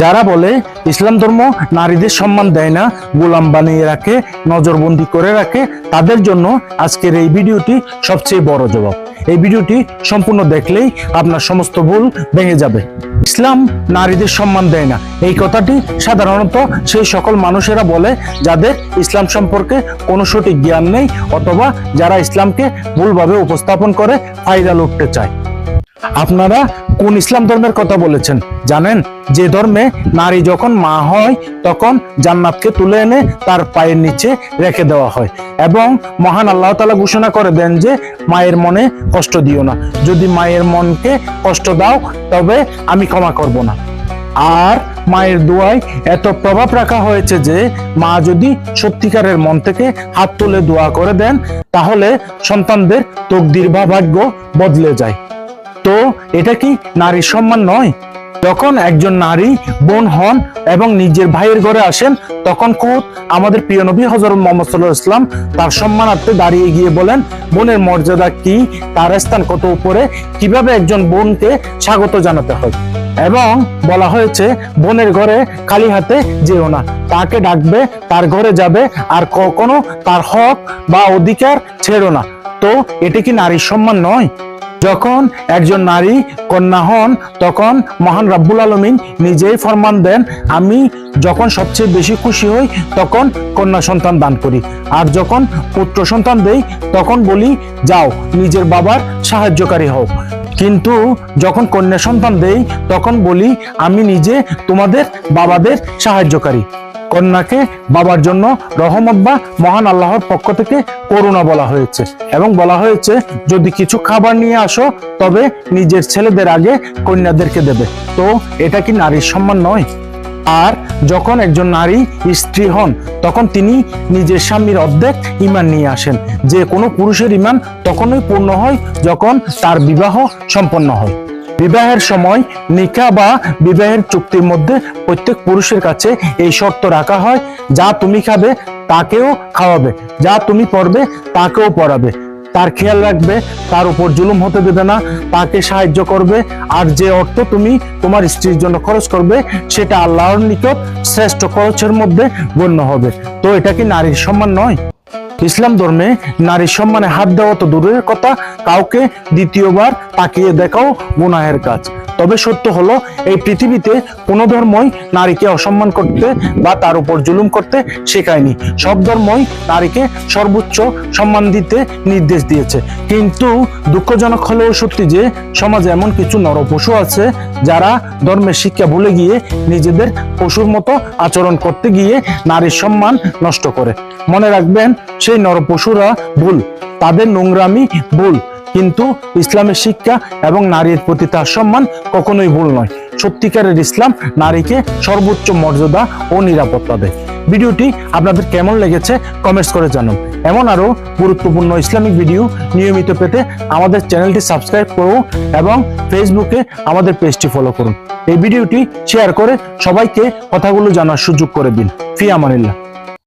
যারা বলে ইসলাম ধর্ম নারীদের সম্মান দেয় না, গোলাম বানিয়ে রাখে, নজরবন্দি করে রাখে, তাদের জন্য আজকের এই ভিডিওটি সবচেয়ে বড় জবাব। এই ভিডিওটি সম্পূর্ণ দেখলেই আপনার সমস্ত ভুল ভেঙে যাবে। ইসলাম নারীদের সম্মান দেয় না। এই কথাটি সাধারণত সেই সকল মানুষেরা বলে যাদের ইসলাম সম্পর্কে কোনো সঠিক জ্ঞান নেই অথবা যারা ইসলামকে ভুলভাবে উপস্থাপন করে, ফায়দা লুটতে চায়। আপনারা কোন ইসলাম ধর্মের কথা বলেছেন? জানেন, যে ধর্মে নারী যখন মা হয়, তখন জান্নাতকে তুলে এনে তার পায়ের নিচে রেখে দেওয়া হয়। এবং মহান আল্লাহ তালা ঘোষণা করে দেন যে, মায়ের মনে কষ্ট দিও না। যদি মায়ের মনকে কষ্ট দাও, তবে আমি ক্ষমা করব না। আর মায়ের দোয়ায় এত প্রভাব রাখা হয়েছে যে, মা যদি সত্যিকারের মন থেকে হাত তুলে দোয়া করে দেন, তাহলে সন্তানদের তকদির বা ভাগ্য বদলে যায়। তো এটা কি নারীর সম্মান নয়? যখন একজন নারী বোন হন এবং নিজের ভাইয়ের ঘরে আসেন, তখন খুব আমাদের প্রিয় নবী হজরত মোহাম্মদ সাল্লাহ ইসলাম তার সম্মানার্থে দাঁড়িয়ে গিয়ে বলেন, বোনের মর্যাদা কি? তার স্থান কত উপরে? কীভাবে একজন বোনকে স্বাগত জানাতে হয়? এবং বলা হয়েছে, বোনের ঘরে খালি হাতে যেও না। তাকে ডাকবে, তার ঘরে যাবে, আর কখনো তার হক বা অধিকার ছেড়ো না। তো এটা কি নারীর সম্মান নয়? যখন একজন নারী কন্যা হন, তখন মহান রাব্বুল আলমিন নিজেই ফরমান দেন, আমি যখন সবচেয়ে বেশি খুশি হই, তখন কন্যা সন্তান দান করি। আর যখন পুত্র সন্তান দেই, তখন বলি, যাও, নিজের বাবার সাহায্যকারী হও। কিন্তু যখন কন্যা সন্তান দেই, তখন বলি, আমি নিজে তোমাদের বাবাদের সাহায্যকারী। কন্যাকে বাবার জন্য রহমত বা মহান আল্লাহর পক্ষ থেকে করুণা বলা হয়েছে। এবং বলা হয়েছে, যদি কিছু খাবার নিয়ে আসো, তবে নিজের ছেলেদের আগে কন্যাদেরকে দেবে। তো এটা কি নারীর সম্মান নয়? আর যখন একজন নারী স্ত্রী হন, তখন তিনি নিজের স্বামীর অর্ধেক ইমান নিয়ে আসেন। যে কোনো পুরুষের ইমান তখনই পূর্ণ হয় যখন তার বিবাহ সম্পন্ন হয়। বিবাহের সময় নিকা বা বিবাহের চুক্তির মধ্যে প্রত্যেক পুরুষের কাছে এই শর্ত রাখা হয়, যা তুমি খাবে তাকেও খাওয়াবে, যা তুমি পড়বে তাকেও পড়াবে তার খেয়াল রাখবে, তার উপর জুলুম হতে দেবে না, তাকে সাহায্য করবে, আর যে অর্থ তুমি তোমার স্ত্রীর জন্য খরচ করবে, সেটা আল্লাহর নিকট শ্রেষ্ঠ খরচের মধ্যে গণ্য হবে। তো এটা কি নারীর সম্মান নয়? ইসলাম ধর্মে নারীর সম্মানে হাত দেওয়া তো দূরের কথা, কাউকে দ্বিতীয়বার তাকিয়ে দেখাও গুনাহের কাজ। তবে সত্য হলো, এই পৃথিবীতে কোনো ধর্মই নারীকে অসম্মান করতে বা তার উপর জুলুম করতে শেখায়নি। সব ধর্মই নারীকে সর্বোচ্চ সম্মান দিতে নির্দেশ দিয়েছে। কিন্তু দুঃখজনক হলেও সত্যি যে, সমাজে এমন কিছু নরপশু আছে যারা ধর্মের শিক্ষা ভুলে গিয়ে নিজেদের পশুর মতো আচরণ করতে গিয়ে নারীর সম্মান নষ্ট করে। মনে রাখবেন, সেই নরপশুরা ভুল, তাদের নোংরামি ভুল। কিন্তু ইসলামের শিক্ষা এবং নারীর প্রতি তার সম্মান কখনোই ভুল নয়। সত্যিকারের ইসলাম নারীকে সর্বোচ্চ মর্যাদা ও নিরাপত্তা দেয়। ভিডিওটি আপনাদের কেমন লেগেছে কমেন্টস করে জানান। এমন আরও গুরুত্বপূর্ণ ইসলামিক ভিডিও নিয়মিত পেতে আমাদের চ্যানেলটি সাবস্ক্রাইব করুন এবং ফেসবুকে আমাদের পেজটি ফলো করুন। এই ভিডিওটি শেয়ার করে সবাইকে কথাগুলো জানার সুযোগ করে দিন। ফি আমানিল্লাহ।